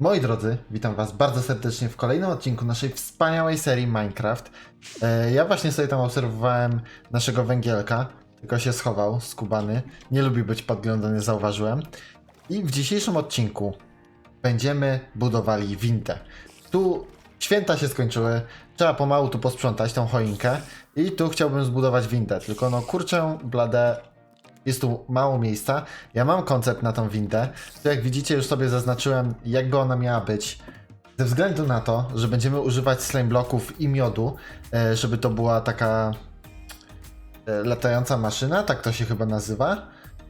Moi drodzy, witam Was bardzo serdecznie w kolejnym odcinku naszej wspaniałej serii Minecraft. E, ja właśnie sobie tam obserwowałem naszego węgielka, tylko się schował, skubany. Nie lubi być podglądany, zauważyłem. I w dzisiejszym odcinku będziemy budowali wintę. Tu święta się skończyły, trzeba pomału tu posprzątać tą choinkę i tu chciałbym zbudować wintę, tylko no kurczę blade, jest tu mało miejsca. Ja mam koncept na tą windę. Tu jak widzicie już sobie zaznaczyłem jakby ona miała być. Ze względu na to, że będziemy używać slime bloków i miodu, e, żeby to była taka e, latająca maszyna, tak to się chyba nazywa,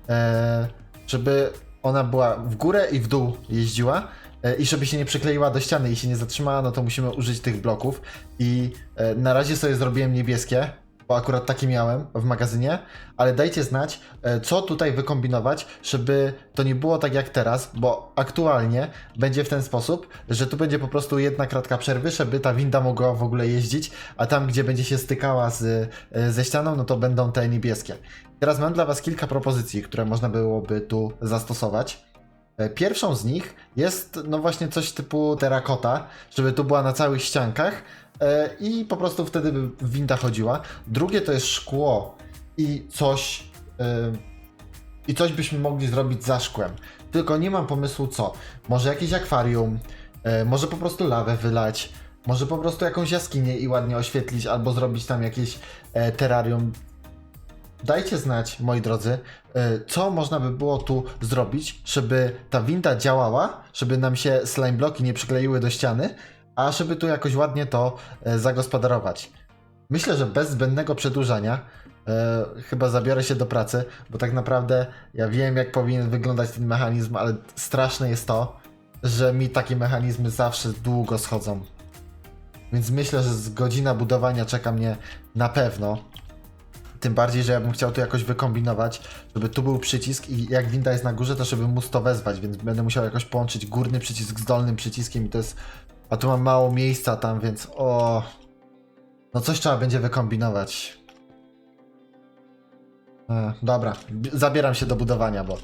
e, żeby ona była w górę i w dół jeździła i żeby się nie przykleiła do ściany i się nie zatrzymała, no to musimy użyć tych bloków i na razie sobie zrobiłem niebieskie, bo akurat takie miałem w magazynie, ale dajcie znać, e, co tutaj wykombinować, żeby to nie było tak jak teraz, bo aktualnie będzie w ten sposób, że tu będzie po prostu jedna kratka przerwy, żeby ta winda mogła w ogóle jeździć, a tam, gdzie będzie się stykała z, e, ze ścianą, no to będą te niebieskie. Teraz mam dla Was kilka propozycji, które można byłoby tu zastosować. E, Pierwszą z nich jest no właśnie coś typu terakota, żeby tu była na całych ściankach i po prostu wtedy by winda chodziła. Drugie to jest szkło i coś e, i coś byśmy mogli zrobić za szkłem. Tylko nie mam pomysłu co. Może jakieś akwarium, e, może po prostu lawę wylać, może po prostu jakąś jaskinię i ładnie oświetlić, albo zrobić tam jakieś e, terrarium. Dajcie znać, moi drodzy, e, co można by było tu zrobić, żeby ta winda działała, żeby nam się slime bloki nie przykleiły do ściany, a żeby tu jakoś ładnie to e, zagospodarować. Myślę, że bez zbędnego przedłużania e, chyba zabiorę się do pracy, bo tak naprawdę ja wiem, jak powinien wyglądać ten mechanizm, ale straszne jest to, że mi takie mechanizmy zawsze długo schodzą. Więc myślę, że z godzina budowania czeka mnie na pewno. Tym bardziej, że ja bym chciał to jakoś wykombinować, żeby tu był przycisk i jak winda jest na górze, to żeby móc to wezwać, więc będę musiał jakoś połączyć górny przycisk z dolnym przyciskiem i to jest... A tu mam mało miejsca tam, więc o... No coś trzeba będzie wykombinować. E, dobra, zabieram się do budowania, bo...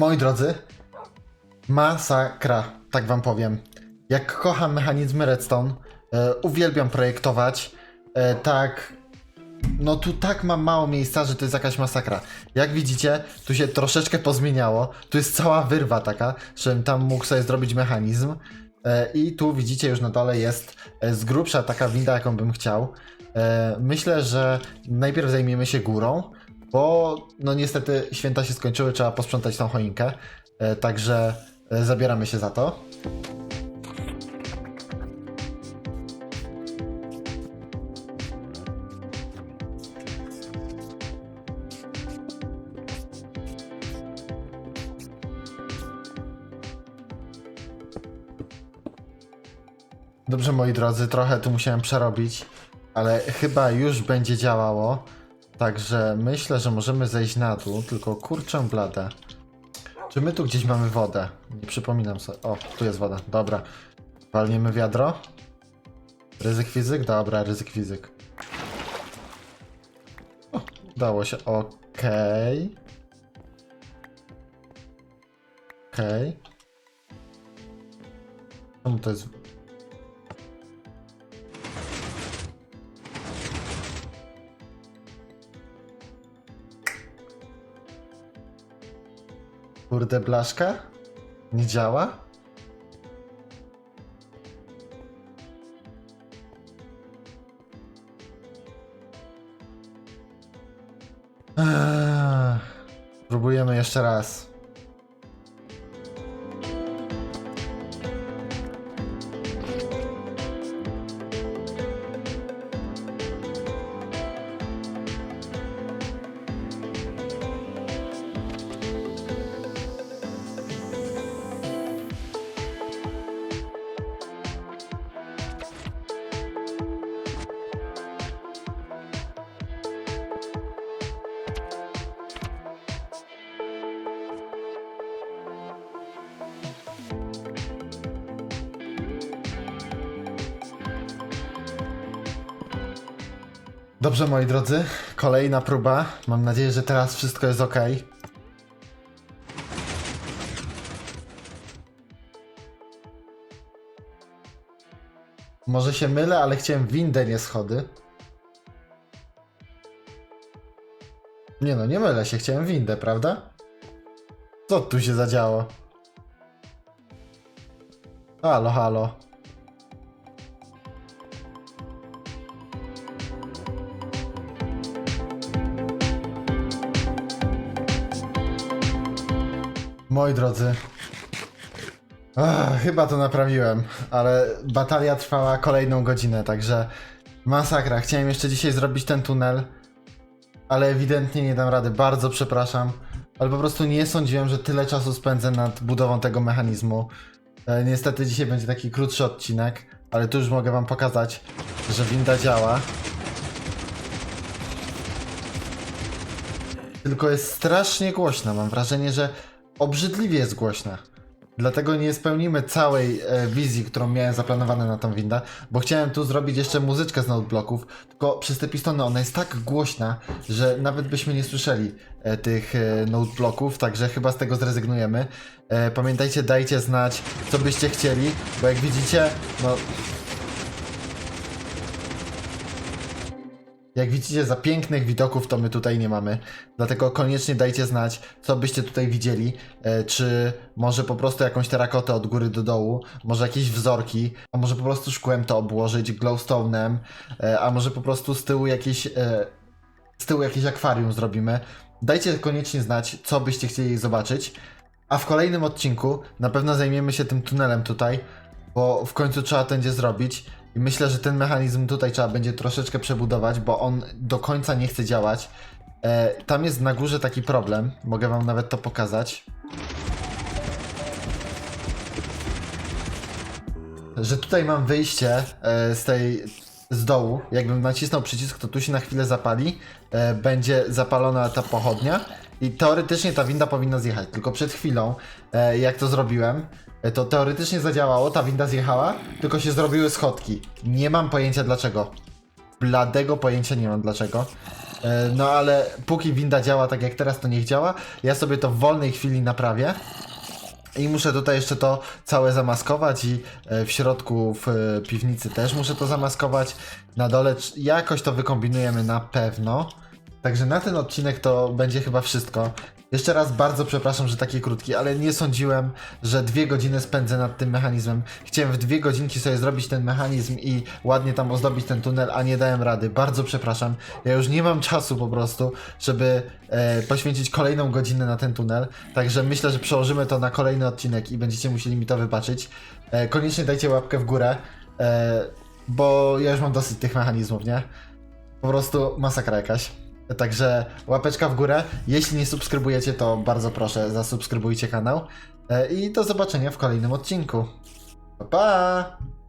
Moi drodzy, masakra, tak wam powiem. Jak kocham mechanizmy Redstone, e, uwielbiam projektować, e, tak. No tu tak mam mało miejsca, że to jest jakaś masakra. Jak widzicie, tu się troszeczkę pozmieniało. Tu jest cała wyrwa taka, żebym tam mógł sobie zrobić mechanizm. E, I tu widzicie już na dole jest z grubsza taka winda, jaką bym chciał. Myślę, że najpierw zajmiemy się górą, bo no niestety święta się skończyły, trzeba posprzątać tą choinkę. E, Także e, zabieramy się za to. Dobrze, moi drodzy, trochę tu musiałem przerobić, ale chyba już będzie działało. Także myślę, że możemy zejść na dół, tylko kurczę bladę. Czy my tu gdzieś mamy wodę? Nie przypominam sobie. O, tu jest woda. Dobra. Walniemy wiadro. Ryzyk fizyk? Dobra, ryzyk fizyk. O, udało się. Okej. Okej. Czemu to jest... Kurde, blaszka? Nie działa? Próbujemy jeszcze raz. Dobrze, moi drodzy, kolejna próba. Mam nadzieję, że teraz wszystko jest ok. Może się mylę, ale chciałem windę, nie schody. Nie no, nie mylę się, chciałem windę, prawda? Co tu się zadziało? Halo, halo. Moi drodzy. Ach, chyba to naprawiłem, ale batalia trwała kolejną godzinę, także masakra. Chciałem jeszcze dzisiaj zrobić ten tunel, ale ewidentnie nie dam rady. Bardzo przepraszam, ale po prostu nie sądziłem, że tyle czasu spędzę nad budową tego mechanizmu. E, niestety dzisiaj będzie taki krótszy odcinek, ale tu już mogę wam pokazać, że winda działa. Tylko jest strasznie głośna. Mam wrażenie, że obrzydliwie jest głośna. Dlatego nie spełnimy całej e, wizji, którą miałem zaplanowane na tą windę, bo chciałem tu zrobić jeszcze muzyczkę z notebloków, tylko przez te pistony ona jest tak głośna, że nawet byśmy nie słyszeli e, tych e, notebloków, także chyba z tego zrezygnujemy. E, pamiętajcie, dajcie znać, co byście chcieli, bo jak widzicie, no Jak widzicie, za pięknych widoków to my tutaj nie mamy. Dlatego koniecznie dajcie znać, co byście tutaj widzieli. E, czy może po prostu jakąś terakotę od góry do dołu, może jakieś wzorki, a może po prostu szkłem to obłożyć, glowstone'em, e, a może po prostu z tyłu jakieś, e, z tyłu jakieś akwarium zrobimy. Dajcie koniecznie znać, co byście chcieli zobaczyć. A w kolejnym odcinku na pewno zajmiemy się tym tunelem tutaj, bo w końcu trzeba będzie zrobić. I myślę, że ten mechanizm tutaj trzeba będzie troszeczkę przebudować, bo on do końca nie chce działać. E, tam jest na górze taki problem, mogę wam nawet to pokazać. Że tutaj mam wyjście e, z tej z dołu. Jakbym nacisnął przycisk, to tu się na chwilę zapali. E, będzie zapalona ta pochodnia. I teoretycznie ta winda powinna zjechać. Tylko przed chwilą, e, jak to zrobiłem, e, to teoretycznie zadziałało, ta winda zjechała, tylko się zrobiły schodki. Nie mam pojęcia dlaczego. Bladego pojęcia nie mam dlaczego. E, no ale póki winda działa tak jak teraz, to niech działa. Ja sobie to w wolnej chwili naprawię. I muszę tutaj jeszcze to całe zamaskować i e, w środku w e, piwnicy też muszę to zamaskować. Na dole jakoś to wykombinujemy na pewno. Także na ten odcinek to będzie chyba wszystko. Jeszcze raz bardzo przepraszam, że taki krótki, ale nie sądziłem, że dwie godziny spędzę nad tym mechanizmem. Chciałem w dwie godzinki sobie zrobić ten mechanizm i ładnie tam ozdobić ten tunel, a nie dałem rady. Bardzo przepraszam. Ja już nie mam czasu po prostu, żeby e, poświęcić kolejną godzinę na ten tunel. Także myślę, że przełożymy to na kolejny odcinek i będziecie musieli mi to wybaczyć. E, koniecznie dajcie łapkę w górę, e, bo ja już mam dosyć tych mechanizmów, nie? Po prostu masakra jakaś. Także łapeczka w górę. Jeśli nie subskrybujecie, to bardzo proszę, zasubskrybujcie kanał. E, I do zobaczenia w kolejnym odcinku. Pa! pa!